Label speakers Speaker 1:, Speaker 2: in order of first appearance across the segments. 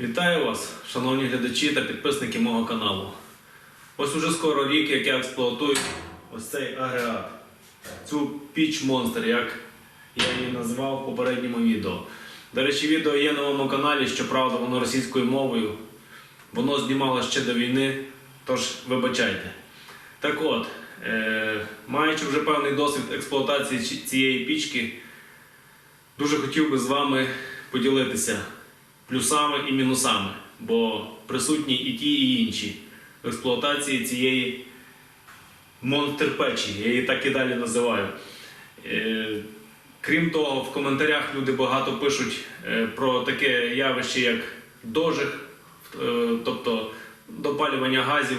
Speaker 1: Вітаю вас, шановні глядачі та підписники мого каналу. Ось уже скоро рік, як я експлуатую ось цей агрегат. Цю піч монстр, як я її назвав в попередньому відео. До речі, відео є на моєму каналі, щоправда, воно російською мовою. Воно знімало ще до війни, тож вибачайте. Так от, е, маючи вже певний досвід експлуатації цієї пічки, дуже хотів би з вами поділитися плюсами і мінусами, бо присутні і ті, і інші в експлуатації цієї монстр печі, я її так і далі називаю. Е, Крім того, в коментарях люди багато пишуть е, про таке явище, як дожиг, е, тобто допалювання газів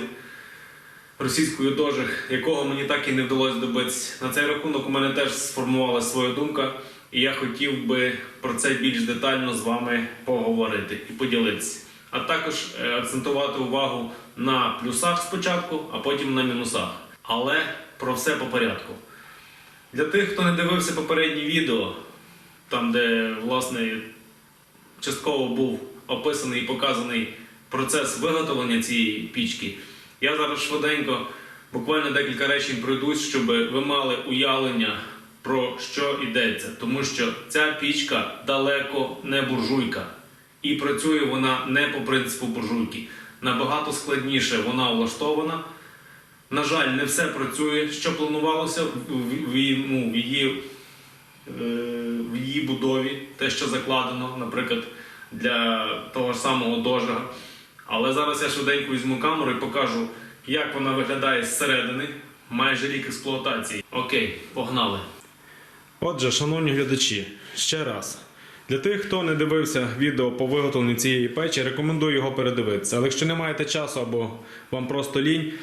Speaker 1: російською дожиг, якого мені так і не вдалося добитися. На цей рахунок у мене теж сформувалася своя думка, і я хотів би про це більш детально з вами поговорити і поділитися. А також е, акцентувати увагу на плюсах спочатку, а потім на мінусах. Але про все по порядку. Для тих, хто не дивився попередні відео, там, де власне частково був описаний і показаний процес виготовлення цієї пічки, я зараз швиденько, буквально декілька речень пройдусь, щоб ви мали уявлення про що йдеться. Тому що ця пічка далеко не буржуйка. І працює вона не по принципу буржуйки. Набагато складніше вона влаштована. На жаль, не все працює, що планувалося в, ну, в, її, е, в її будові, те, що закладено, наприклад, для того ж самого дожига. Але зараз я швиденько візьму камеру і покажу, як вона виглядає зсередини, майже рік експлуатації. Окей, погнали. Отже, шановні глядачі, ще раз. Для тих, хто не дивився відео по виготовленню цієї печі, рекомендую його передивитися. Але якщо не маєте часу або вам просто лінь,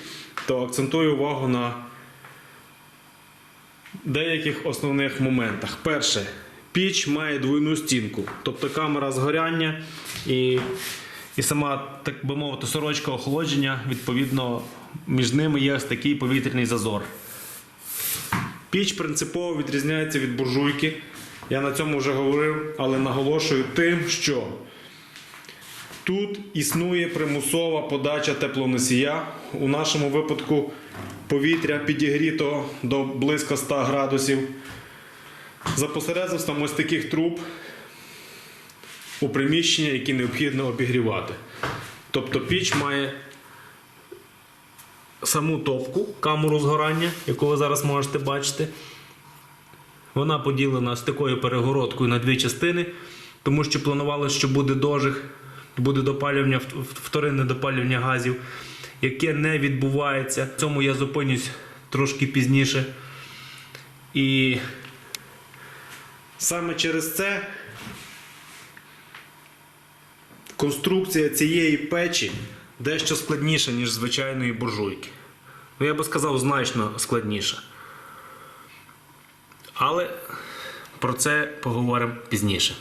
Speaker 1: то акцентую увагу на деяких основних моментах. Перше, піч має двойну стінку, тобто камера згоряння і, і сама, так би мовити, сорочка охолодження, відповідно, між ними є ось такий повітряний зазор. Піч принципово відрізняється від буржуйки. Я на цьому вже говорив, але наголошую тим, що тут існує примусова подача теплоносія. У нашому випадку повітря підігріто до близько 100 градусів. За посередництвом ось таких труб у приміщення, які необхідно обігрівати. Тобто піч має саму топку, камеру згорання, яку ви зараз можете бачити. Вона поділена з такою перегородкою на дві частини, тому що планувалося, що буде дожиг, буде допалювання, вторинне допалювання газів, яке не відбувається. В цьому я зупинюсь трошки пізніше. І саме через це конструкція цієї печі дещо складніша, ніж звичайної буржуйки. Ну, я би сказав, значно складніша. Але про це поговоримо пізніше.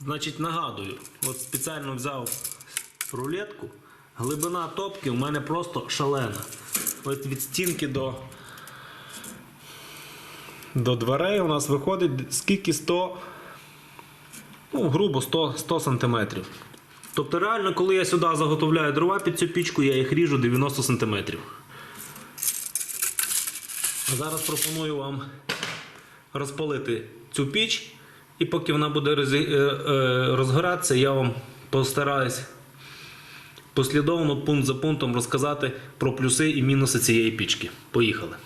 Speaker 1: Значить, нагадую, от спеціально взяв рулетку. Глибина топки у мене просто шалена. От від стінки до, до дверей у нас виходить скільки 100, ну, грубо 100, 100 сантиметрів. Тобто, реально, коли я сюди заготовляю дрова під цю пічку, я їх ріжу 90 сантиметрів. А Зараз пропоную вам розпалити цю піч, і поки вона буде е, е, розгоратися, я вам постараюсь послідовно пункт за пунктом розказати про плюси і мінуси цієї пічки. Поїхали.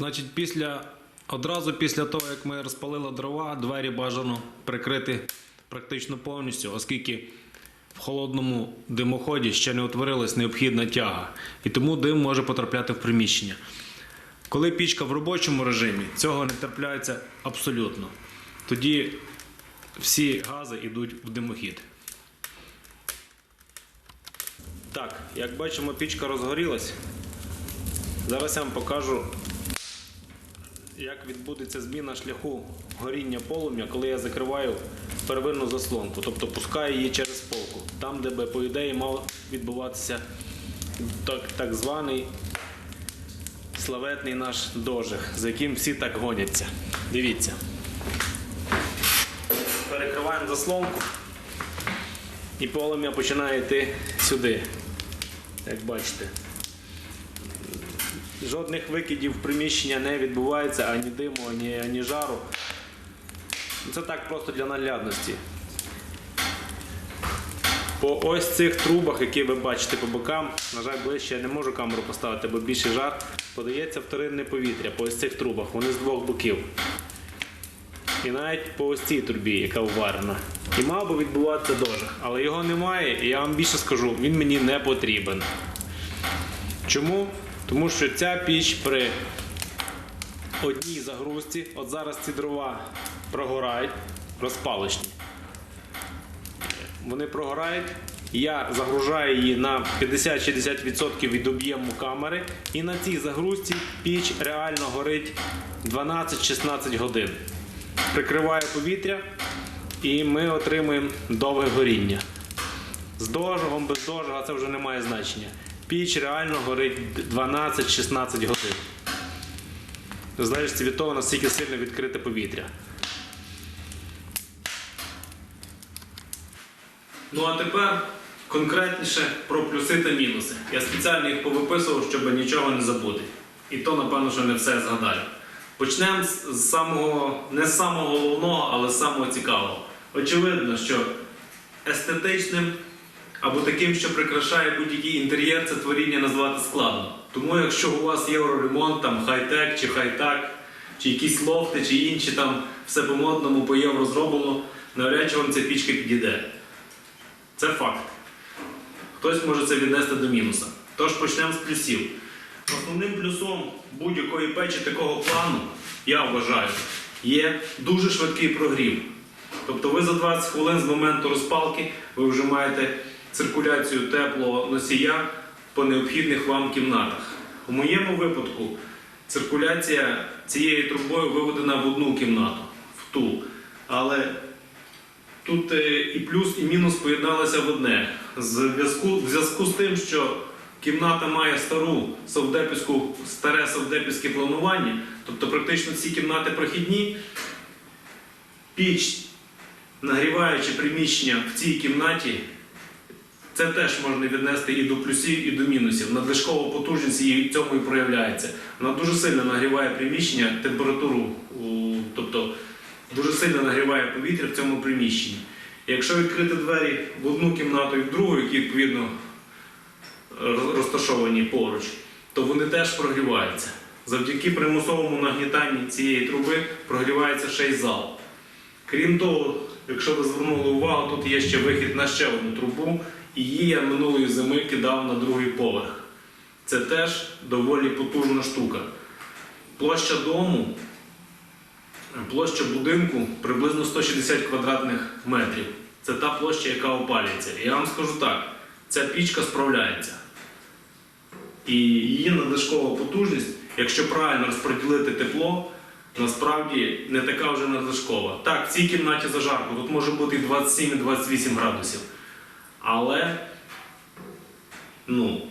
Speaker 1: Значить, після, одразу після того, як ми розпалили дрова, двері бажано прикрити практично повністю, оскільки в холодному димоході ще не утворилась необхідна тяга, і тому дим може потрапляти в приміщення. Коли пічка в робочому режимі, цього не трапляється абсолютно. Тоді всі гази йдуть в димохід. Так, як бачимо, пічка розгорілась. Зараз я вам покажу, як відбудеться зміна шляху горіння полум'я, коли я закриваю первинну заслонку, тобто пускаю її через полку, там, де би, по ідеї, мав відбуватися так, так званий славетний наш дожиг, за яким всі так гоняться. Дивіться. Перекриваємо заслонку і полум'я починає йти сюди. Як бачите. Жодних викидів в приміщення не відбувається, ані диму, ані, ані жару. Це так просто для наглядності. По ось цих трубах, які ви бачите по бокам, на жаль, ближче я не можу камеру поставити, бо більше жар, подається вторинне повітря по ось цих трубах, вони з двох боків. І навіть по ось цій трубі, яка вварена. І мав би відбуватися дожиг, але його немає, і я вам більше скажу, він мені не потрібен. Чому? Тому що ця піч при одній загрузці, от зараз ці дрова прогорають, розпалочні. Вони прогорають. Я загружаю її на 50-60% від об'єму камери, і на цій загрузці піч реально горить 12-16 годин. Прикриває повітря, і ми отримуємо довге горіння. З дожигом, без дожига це вже не має значення. Піч реально горить 12-16 годин. В залежності від того, наскільки сильно відкрите повітря. Ну а тепер конкретніше про плюси та мінуси. Я спеціально їх повиписував, щоб нічого не забути. І то, напевно, що не все згадаю. Почнемо з самого, не з самого головного, але з самого цікавого. Очевидно, що естетичним або таким, що прикрашає будь-який інтер'єр, це творіння назвати складно. Тому якщо у вас євроремонт, там хай-тек чи хай-так, чи якісь лофти, чи інші там все по модному, по євро зроблено, навряд чи вам ця пічка підійде. Це факт. Хтось може це віднести до мінуса. Тож почнемо з плюсів. Основним плюсом будь-якої печі такого плану, я вважаю, є дуже швидкий прогрів. Тобто ви за 20 хвилин з моменту розпалки ви вже маєте циркуляцію теплого носія по необхідних вам кімнатах. У моєму випадку циркуляція цією трубою виведена в одну кімнату, в ту. Але Тут е, і плюс, і мінус поєдналися в одне. В зв'язку, з тим, що кімната має стару совдепівську, старе совдепівське планування, тобто практично всі кімнати прохідні, піч, нагріваючи приміщення в цій кімнаті, це теж можна віднести і до плюсів, і до мінусів. Надлишкова потужність в цьому і проявляється. Вона дуже сильно нагріває приміщення, температуру, тобто дуже сильно нагріває повітря в цьому приміщенні. Якщо відкрити двері в одну кімнату і в другу, які відповідно розташовані поруч, то вони теж прогріваються. Завдяки примусовому нагнітанні цієї труби прогрівається ще й зал. Крім того, якщо ви звернули увагу, тут є ще вихід на ще одну трубу, і її я минулої зими кидав на другий поверх. Це теж доволі потужна штука. Площа дому Площа будинку приблизно 160 квадратних метрів. Це та площа, яка опалюється. І я вам скажу так: ця пічка справляється. І її надлишкова потужність, якщо правильно розподілити тепло, насправді не така вже надлишкова. Так, в цій кімнаті зажарко, тут може бути і 27 і 28 градусів. Але, ну,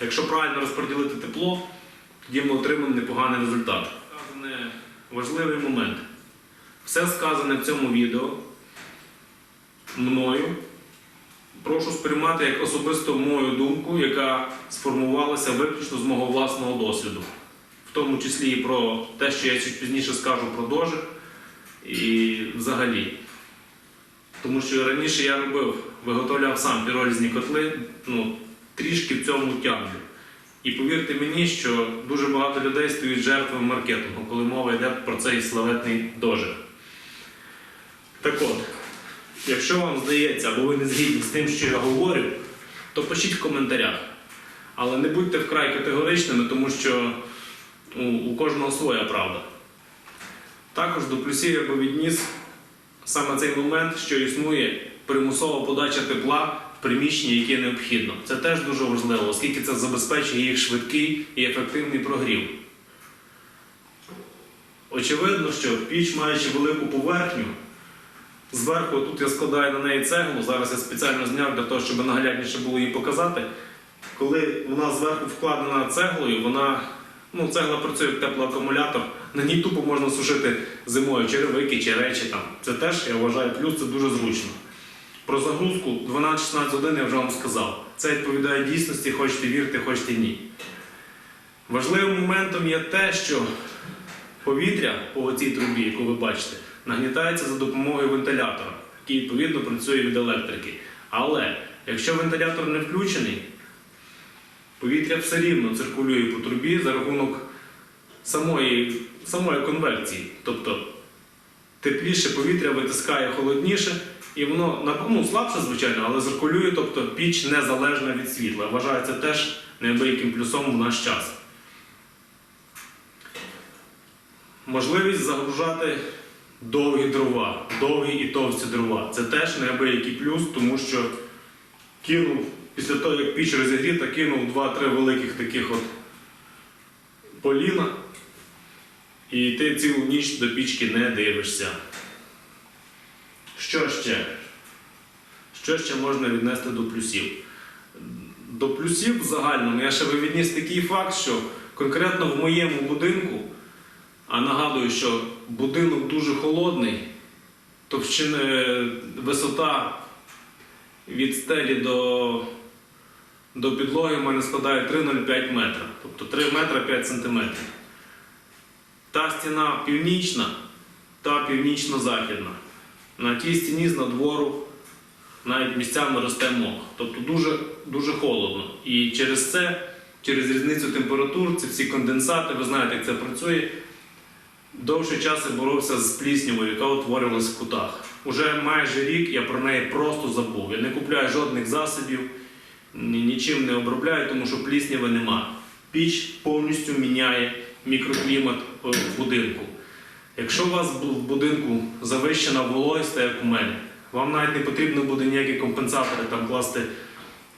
Speaker 1: якщо правильно розподілити тепло, тоді ми отримаємо непоганий результат. Сказане важливий момент. Все сказане в цьому відео мною. Прошу сприймати як особисто мою думку, яка сформувалася виключно з мого власного досвіду. В тому числі і про те, що я пізніше скажу про дожик і взагалі. Тому що раніше я робив, виготовляв сам піролізні котли, ну, трішки в цьому тямлю. І повірте мені, що дуже багато людей стають жертвами маркетингу, коли мова йде про цей славетний дожик. Так от, якщо вам здається, або ви не згідні з тим, що я говорю, то пишіть в коментарях. Але не будьте вкрай категоричними, тому що ну, у кожного своя правда. Також до плюсів я би відніс саме цей момент, що існує примусова подача тепла в приміщення, яке необхідно. Це теж дуже важливо, оскільки це забезпечує їх швидкий і ефективний прогрів. Очевидно, що піч, маючи велику поверхню, зверху тут я складаю на неї цеглу. Зараз я спеціально зняв для того, щоб наглядніше було її показати. Коли вона зверху вкладена цеглою, вона ну, цегла працює як теплоакумулятор. На ній тупо можна сушити зимою черевики чи речі там. Це теж я вважаю плюс, це дуже зручно. Про загрузку 12-16 годин я вже вам сказав. Це відповідає дійсності, хочете вірте, хочете ні. Важливим моментом є те, що повітря по цій трубі, яку ви бачите, нагнітається за допомогою вентилятора, який відповідно працює від електрики. Але якщо вентилятор не включений, повітря все рівно циркулює по трубі за рахунок самої, самої конвекції. Тобто тепліше повітря витискає холодніше, і воно ну, слабше, звичайно, але циркулює, тобто піч незалежна від світла. Вважаю це теж неабияким плюсом в наш час. Можливість загружати довгі дрова, довгі і товсті дрова. Це теж неабиякий плюс, тому що кинув після того, як піч розігріта, кинув 2-3 великих таких от поліна, і ти цілу ніч до пічки не дивишся. Що ще? Що ще можна віднести до плюсів? До плюсів в загальному я ще би відніс такий факт, що конкретно в моєму будинку, а нагадую, що будинок дуже холодний, товщина, висота від стелі до, до підлоги в мене складає 3,05 метра, тобто 3 метра 5 сантиметрів. Та стіна північна та північно-західна. На тій стіні з надвору навіть місцями росте мох. Тобто дуже, дуже холодно. І через це, через різницю температур, ці всі конденсати, ви знаєте, як це працює. Довший час я боровся з пліснявою, яка утворювалась в кутах. Уже майже рік я про неї просто забув. Я не купляю жодних засобів, нічим не обробляю, тому що плісняви нема. Піч повністю міняє мікроклімат в будинку. Якщо у вас в будинку завищена вологість, як у мене, вам навіть не потрібно буде ніякі компенсатори там класти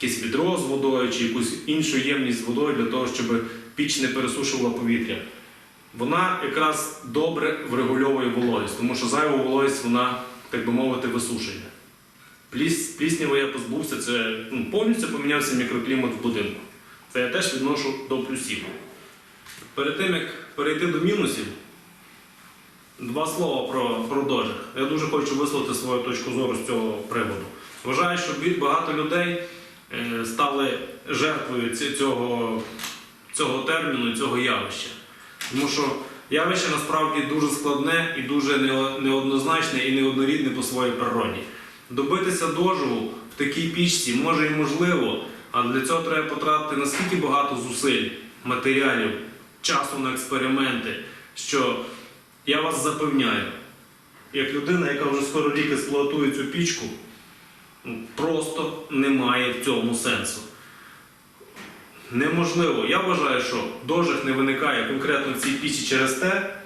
Speaker 1: якесь відро з водою чи якусь іншу ємність з водою для того, щоб піч не пересушувала повітря. Вона якраз добре врегульовує вологість, тому що зайву вологість вона, так би мовити, висушує. Пліс, пліснява я позбувся, це ну, повністю помінявся мікроклімат в будинку. Це я теж відношу до плюсів. Перед тим, як перейти до мінусів, два слова про, про. Я дуже хочу висловити свою точку зору з цього приводу. Вважаю, що багато людей е, стали жертвою цього, цього терміну, цього явища. Тому що явище насправді дуже складне і дуже неоднозначне і неоднорідне по своїй природі. Добитися доживу в такій пічці може і можливо, але для цього треба потратити наскільки багато зусиль, матеріалів, часу на експерименти, що я вас запевняю, як людина, яка вже скоро рік експлуатує цю пічку, ну, просто немає в цьому сенсу. Неможливо. Я вважаю, що дожиг не виникає конкретно в цій пічі через те.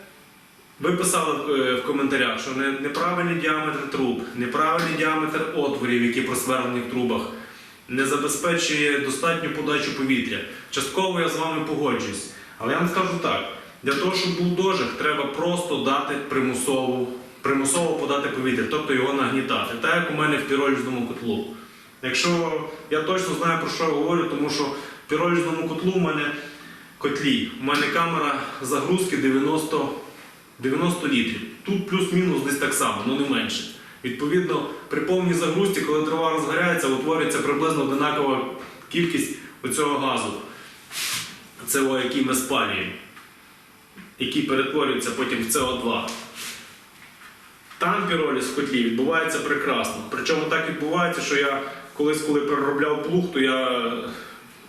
Speaker 1: Ви писали е, в коментарях, що неправильний діаметр труб, неправильний діаметр отворів, які просверлені в трубах, не забезпечує достатню подачу повітря. Частково я з вами погоджуюсь. Але я вам скажу так: для того, щоб був дожиг, треба просто дати примусову, примусово подати повітря, тобто його нагнітати. Так як у мене в піролізному котлу. Якщо я точно знаю про що я говорю, тому що в піролізному котлу у мене котлі, у мене камера загрузки 90, 90 літрів. Тут плюс-мінус десь так само, ну не менше. Відповідно, при повній загрузці, коли дрова розгоряється, утворюється приблизно одинакова кількість оцього газу, СО, який ми спалюємо, який перетворюється потім в СО2. Там піроліз в котлі відбувається прекрасно. Причому так відбувається, що я колись, коли переробляв плуг, то я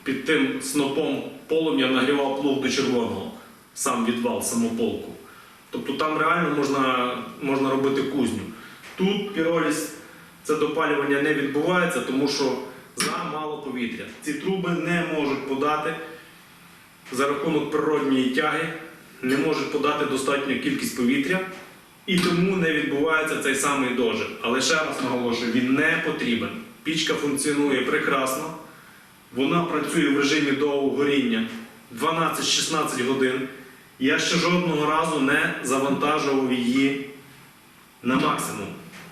Speaker 1: під тим снопом полум'я нагрівав плуг до червоного, сам відвал, саму полку. Тобто там реально можна, можна робити кузню. Тут піроліз це допалювання не відбувається, тому що замало повітря. Ці труби не можуть подати за рахунок природньої тяги, не можуть подати достатню кількість повітря. І тому не відбувається цей самий дожик. Але ще раз наголошую, він не потрібен. Пічка функціонує прекрасно. Вона працює в режимі довгого горіння 12-16 годин. Я ще жодного разу не завантажував її на максимум.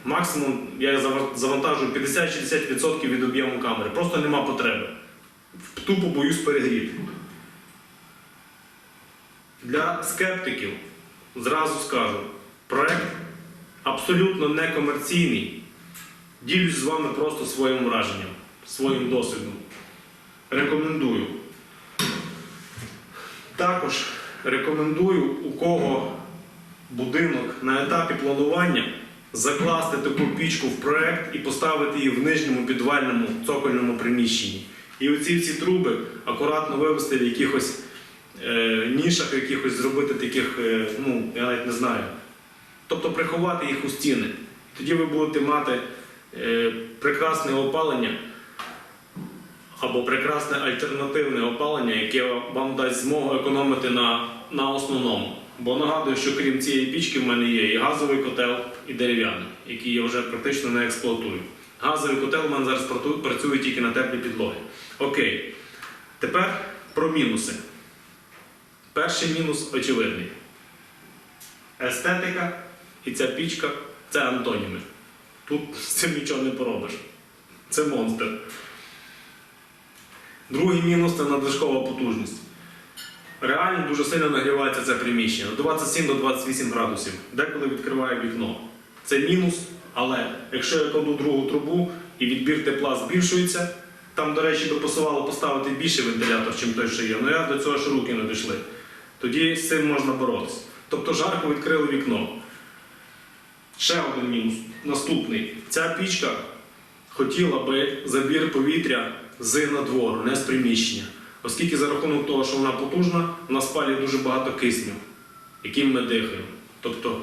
Speaker 1: Максимум я зава- завантажую 50-60% від об'єму камери. Просто нема потреби. Тупо боюсь перегріти. Для скептиків зразу скажу, проект абсолютно некомерційний. Ділюсь з вами просто своїм враженням, своїм досвідом. Рекомендую. Також рекомендую, у кого будинок на етапі планування, закласти таку пічку в проект і поставити її в нижньому підвальному цокольному приміщенні. І оці всі труби акуратно вивести в якихось нішах, якихось зробити таких, е, ну, я навіть не знаю. Тобто приховати їх у стіни. Тоді ви будете мати е, прекрасне опалення або прекрасне альтернативне опалення, яке вам дасть змогу економити на, на основному. Бо нагадую, що крім цієї пічки в мене є і газовий котел, і дерев'яний, який я вже практично не експлуатую. Газовий котел у мене зараз працює тільки на теплі підлоги. Окей. Тепер про мінуси. Перший мінус очевидний. Естетика і ця пічка це антоніми. Тут з цим нічого не поробиш. Це монстр. Другий мінус це надлишкова потужність. Реально дуже сильно нагрівається це приміщення. 27 до 28 градусів. Деколи відкриває вікно. Це мінус, але якщо я кладу другу трубу і відбір тепла збільшується, там, до речі, би посувало поставити більший вентилятор, чим той, що є. але я до цього ж руки не дійшли. Тоді з цим можна боротися. Тобто жарко відкрили вікно. Ще один мінус. Наступний. Ця пічка хотіла би забір повітря з надвору, не з приміщення. Оскільки за рахунок того, що вона потужна, вона спалює дуже багато кисню, яким ми дихаємо. Тобто,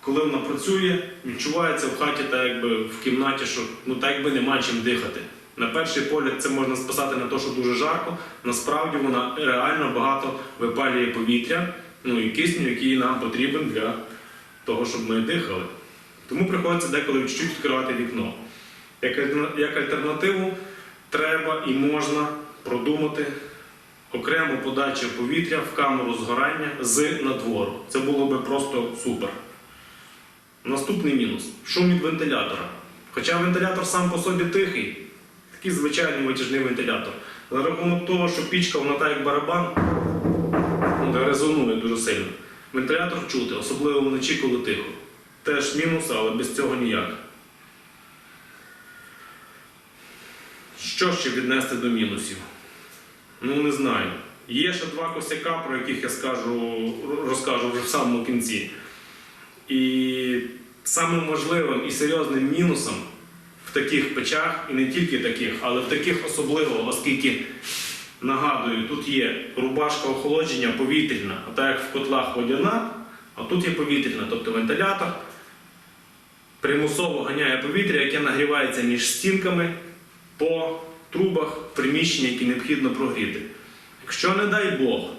Speaker 1: коли вона працює, відчувається в хаті, так якби в кімнаті, що ну так якби нема чим дихати. На перший погляд це можна списати на те, що дуже жарко. Насправді вона реально багато випалює повітря, ну і кисню, який нам потрібен для того, щоб ми дихали. Тому приходиться деколи чуть-чуть відкривати вікно. Як, альтернативу треба і можна продумати окрему подачу повітря в камеру згорання з надвору. Це було би просто супер. Наступний мінус шум від вентилятора. Хоча вентилятор сам по собі тихий, такий звичайний витяжний вентилятор. За рахунок того, що пічка вона так як барабан, ну, резонує дуже сильно. Вентилятор чути, особливо вночі, коли тихо. Теж мінус, але без цього ніяк. Що ще віднести до мінусів? Ну, не знаю. Є ще два косяка, про яких я скажу, розкажу вже в самому кінці. І самим можливим і серйозним мінусом в таких печах, і не тільки таких, але в таких особливо, оскільки, нагадую, тут є рубашка охолодження повітряна, а так як в котлах водяна, а тут є повітряна, тобто вентилятор примусово ганяє повітря, яке нагрівається між стінками по трубах приміщення, які необхідно прогріти. Якщо, не дай Бог,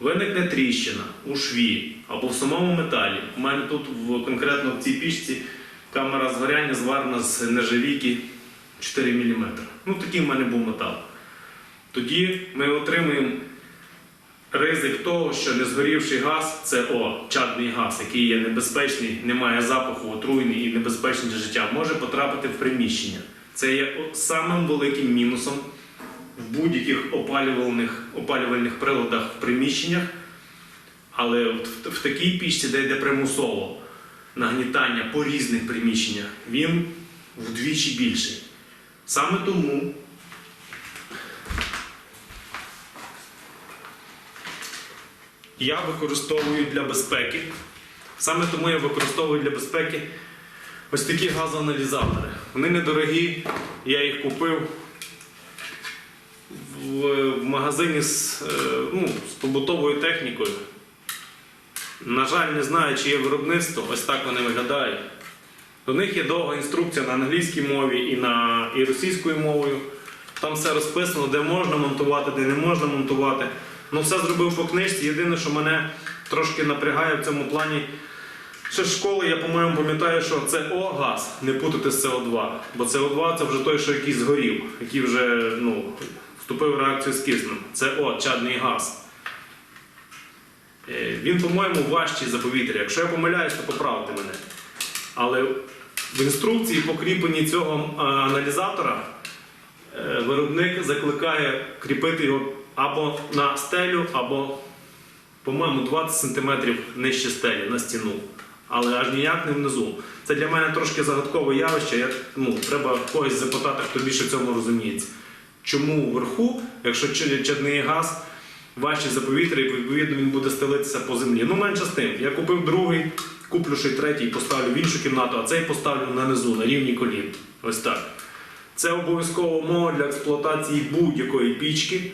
Speaker 1: виникне тріщина у шві або в самому металі, у мене тут в, конкретно в цій пічці камера згоряння зварена з нержавійки 4 мм. Ну, такий в мене був метал. Тоді ми отримуємо ризик того, що незгорівший газ це о, чадний газ, який є небезпечний, не має запаху, отруйний і небезпечний для життя, може потрапити в приміщення. Це є самим великим мінусом в будь-яких опалювальних, опалювальних приладах в приміщеннях. Але в, в такій пічці, де йде примусово нагнітання по різних приміщеннях, він вдвічі більший. Саме тому я використовую для безпеки. Саме тому я використовую для безпеки ось такі газоаналізатори. Вони недорогі, я їх купив в, магазині з, е, ну, з побутовою технікою. На жаль, не знаю, чи є виробництво, ось так вони виглядають. До них є довга інструкція на англійській мові і на і російською мовою. Там все розписано, де можна монтувати, де не можна монтувати. Ну, все зробив по книжці. Єдине, що мене трошки напрягає в цьому плані, Ще з школи я, по-моєму, пам'ятаю, що це О газ, не путати з СО2. Бо СО2 це вже той, що якийсь згорів, який вже ну, вступив в реакцію з киснем. Це О, чадний газ. Е, Він, по-моєму, важчий за повітря. Якщо я помиляюсь, то поправте мене. Але в інструкції по кріпленні цього аналізатора е, виробник закликає кріпити його або на стелю, або, по-моєму, 20 см нижче стелі на стіну. Але аж ніяк не внизу. Це для мене трошки загадкове явище. Я, ну, треба когось запитати, хто більше в цьому розуміється. Чому вверху, якщо чадний газ важчий за повітря, і відповідно він буде стелитися по землі. Ну, менше з тим. Я купив другий, куплю ще й третій, поставлю в іншу кімнату, а цей поставлю на низу, на рівні колін. Ось так. Це обов'язкова умова для експлуатації будь-якої пічки.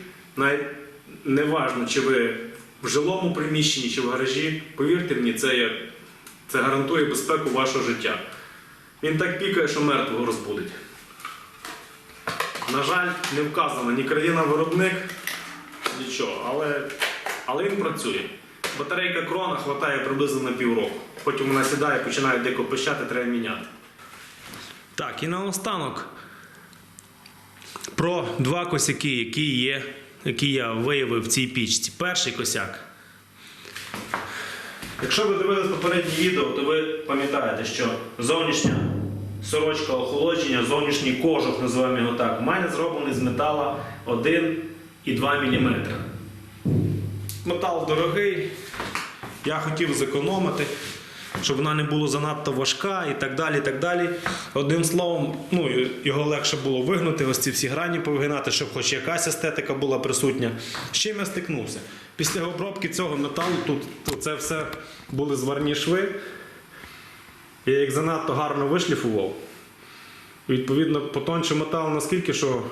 Speaker 1: Неважно, чи ви в жилому приміщенні, чи в гаражі. Повірте мені, це, є, це гарантує безпеку вашого життя. Він так пікає, що мертвого розбудить. На жаль, не вказано ні країна-виробник, нічого, але, але він працює. Батарейка крона хватає приблизно на півроку. Потім вона сідає, починає дико пищати, треба міняти. Так, і наостанок про два косяки, які є, які я виявив в цій пічці. Перший косяк. Якщо ви дивились попереднє відео, то ви пам'ятаєте, що зовнішня сорочка охолодження, зовнішній кожух, називаємо його так, у мене зроблений з метала 1,2 мм. Метал дорогий. Я хотів зекономити, щоб вона не була занадто важка і так далі. і так далі. Одним словом, ну, його легше було вигнути, ось ці всі грані повигинати, щоб хоч якась естетика була присутня. З чим я стикнувся? Після обробки цього металу тут це все були зварні шви. Я їх занадто гарно вишліфував. Відповідно, потонче метал наскільки, що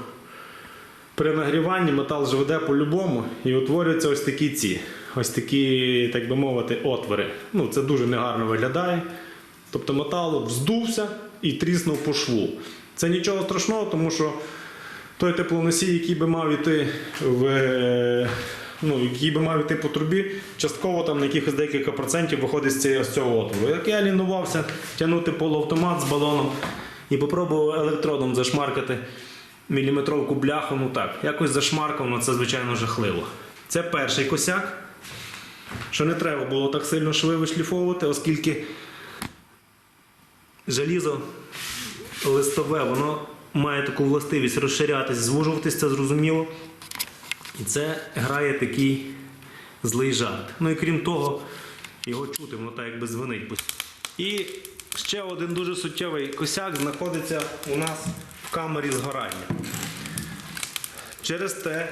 Speaker 1: при нагріванні метал ж веде по-любому і утворюються ось такі ці, ось такі, так би мовити, отвори. Ну, це дуже негарно виглядає. Тобто метал вздувся і тріснув по шву. Це нічого страшного, тому що той теплоносій, який би мав іти в. е, Ну, який би мав іти по трубі, частково там на якихось декілька процентів виходить з цього отвору. Як я лінувався тягнути полуавтомат з балоном і попробував електродом зашмаркати міліметровку бляху, ну так, якось зашмаркав, ну це звичайно жахливо. Це перший косяк, що не треба було так сильно шви вишліфовувати, оскільки желізо листове, воно має таку властивість розширятись, звужуватись, це зрозуміло. І це грає такий злий жарт. Ну і крім того, його чути, воно так якби звенить. І ще один дуже суттєвий косяк знаходиться у нас в камері згорання. Через те,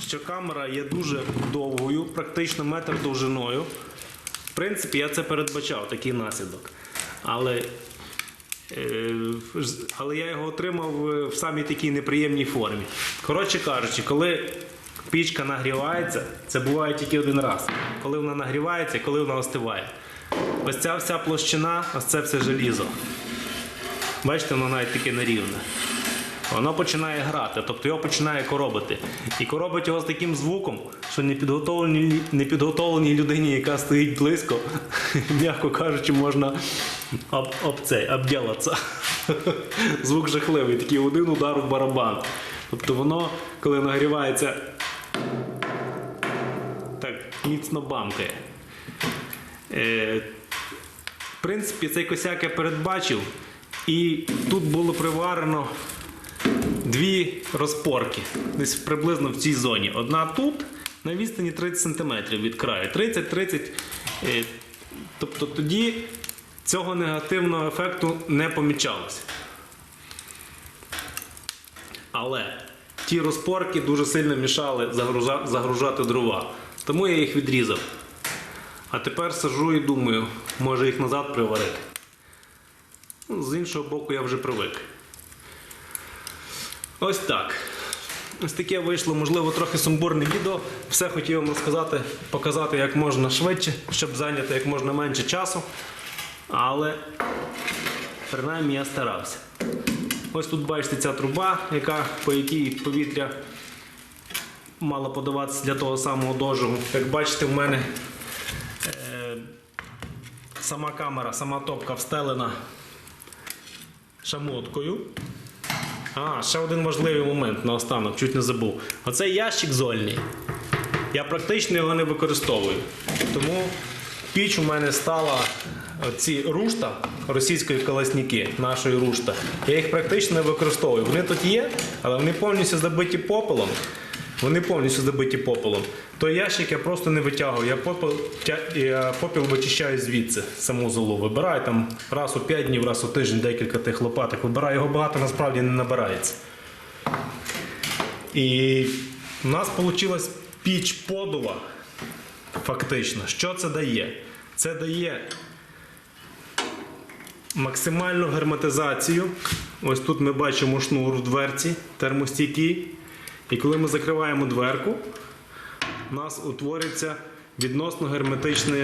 Speaker 1: що камера є дуже довгою, практично метр довжиною. В принципі, я це передбачав, такий наслідок. Але, е, але я його отримав е, в самій такій неприємній формі. Коротше кажучи, коли пічка нагрівається, це буває тільки один раз. Коли вона нагрівається коли вона остиває. Ось ця вся площина, ось це все желізо. Бачите, воно навіть таке нерівне. Воно починає грати, тобто його починає коробити. І коробить його з таким звуком, що непідготовленій, непідготовленій людині, яка стоїть близько, м'яко кажучи, можна об, об цей, обділатися. Звук жахливий, такий один удар в барабан. Тобто воно, коли нагрівається, так міцно бамкає. Е, в принципі, цей косяк я передбачив, і тут було приварено дві розпорки, десь приблизно в цій зоні. Одна тут на відстані 30 см від краю. 30-30. е, Тобто тоді цього негативного ефекту не помічалося. Але ті розпорки дуже сильно мішали загружати дрова. Тому я їх відрізав. А тепер сижу і думаю, може їх назад приварити. Ну, З іншого боку, я вже привик. Ось так. Ось таке вийшло, можливо, трохи сумбурне відео. Все хотів вам розказати, показати як можна швидше, щоб зайняти як можна менше часу. Але принаймні я старався. Ось тут бачите ця труба, яка, по якій повітря мало подаватися для того самого дожигу. Як бачите, в мене е, сама камера, сама топка встелена шамоткою. А, ще один важливий момент наостанок, чуть не забув. Оцей ящик зольний. Я практично його не використовую. Тому піч у мене стала ці рушта російської колесніки, нашої рушта. Я їх практично не використовую. Вони тут є, але вони повністю забиті попелом. Вони повністю забиті попелом. Той ящик я просто не витягую. Я попел, я попіл вичищаю звідси, саму золу. Вибираю там раз у 5 днів, раз у тиждень декілька тих лопаток. Вибираю його багато, насправді не набирається. І у нас вийшла піч подува. Фактично, що це дає? Це дає максимальну герметизацію. Ось тут ми бачимо шнур в дверці термостійкий. І коли ми закриваємо дверку, у нас утворюється відносно герметичний,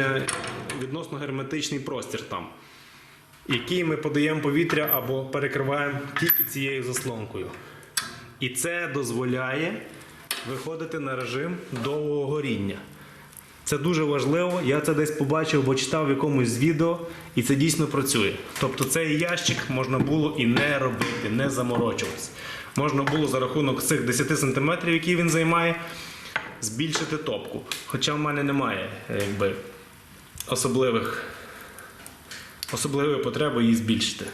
Speaker 1: відносно герметичний простір там, який ми подаємо повітря або перекриваємо тільки цією заслонкою. І це дозволяє виходити на режим довгого горіння. Це дуже важливо. Я це десь побачив, бо читав в якомусь відео, і це дійсно працює. Тобто цей ящик можна було і не робити, не заморочуватися. Можна було за рахунок цих 10 см, які він займає, збільшити топку. Хоча в мене немає якби, особливих, особливої потреби її збільшити.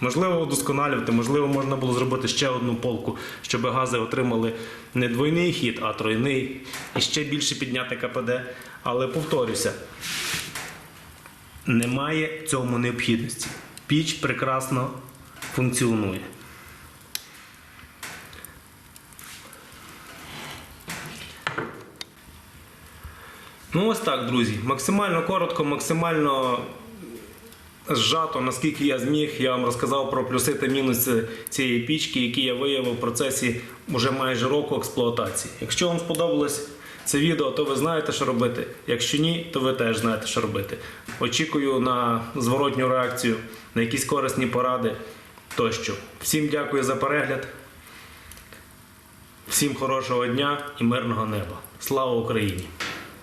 Speaker 1: Можливо, удосконалювати, можливо, можна було зробити ще одну полку, щоб гази отримали не двойний хід, а тройний, і ще більше підняти КПД. Але повторюся, немає цьому необхідності. Піч прекрасно функціонує. Ну, ось так, друзі. Максимально коротко, максимально зжато, наскільки я зміг, я вам розказав про плюси та мінуси цієї пічки, які я виявив в процесі вже майже року експлуатації. Якщо вам сподобалось це відео, то ви знаєте, що робити. Якщо ні, то ви теж знаєте, що робити. Очікую на зворотню реакцію, на якісь корисні поради тощо. Всім дякую за перегляд. Всім хорошого дня і мирного неба. Слава Україні!